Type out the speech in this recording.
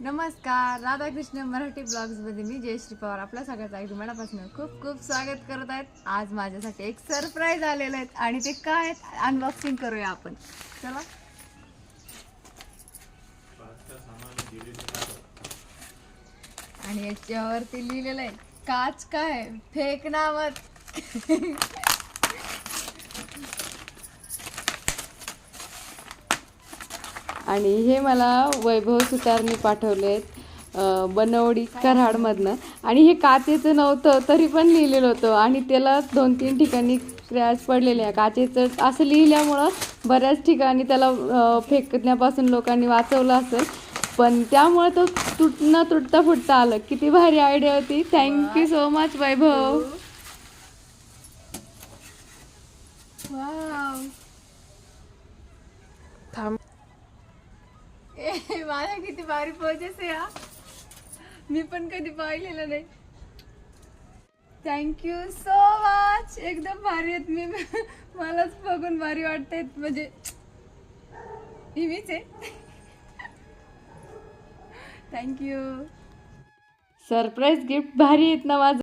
नमस्कार राधाकृष्ण मराठी ब्लॉग्समध्ये मी जयश्री पवार. आपल्या सगळ्याचं अगदी मनापासून खूप खूप स्वागत करत आहेत. आज माझ्यासाठी एक सरप्राईज आलेलं आहेत आणि ते काय अनबॉक्सिंग करूया आपण. चला. आणि याच्यावरती लिहिलेलं आहे काच काय फेक आणि हे मला वैभव सुतारने पाठवलेत बनवडी कराडमधनं. आणि हे काचेचं नव्हतं तरी पण लिहिलेलं होतं. आणि त्याला दोन तीन ठिकाणी क्रॅच पडलेले आहे. काचेचं असं लिहिल्यामुळं बऱ्याच ठिकाणी त्याला फेकण्यापासून लोकांनी वाचवलं असेल. पण त्यामुळे तो तुट न तुटता फुटता आलं. किती भारी आयडिया होती. Thank you so much Vaibhav. थांब. ए मला किती भारी पोचेस आहे हा. मी पण कधी पाहिलेलं नाही. थँक्यू सो मच एकदम भारी आहेत. मी मलाच बघून भारी वाटते म्हणजे मीच आहे. थँक्यू सरप्राईज गिफ्ट भारी आहेत ना माझं.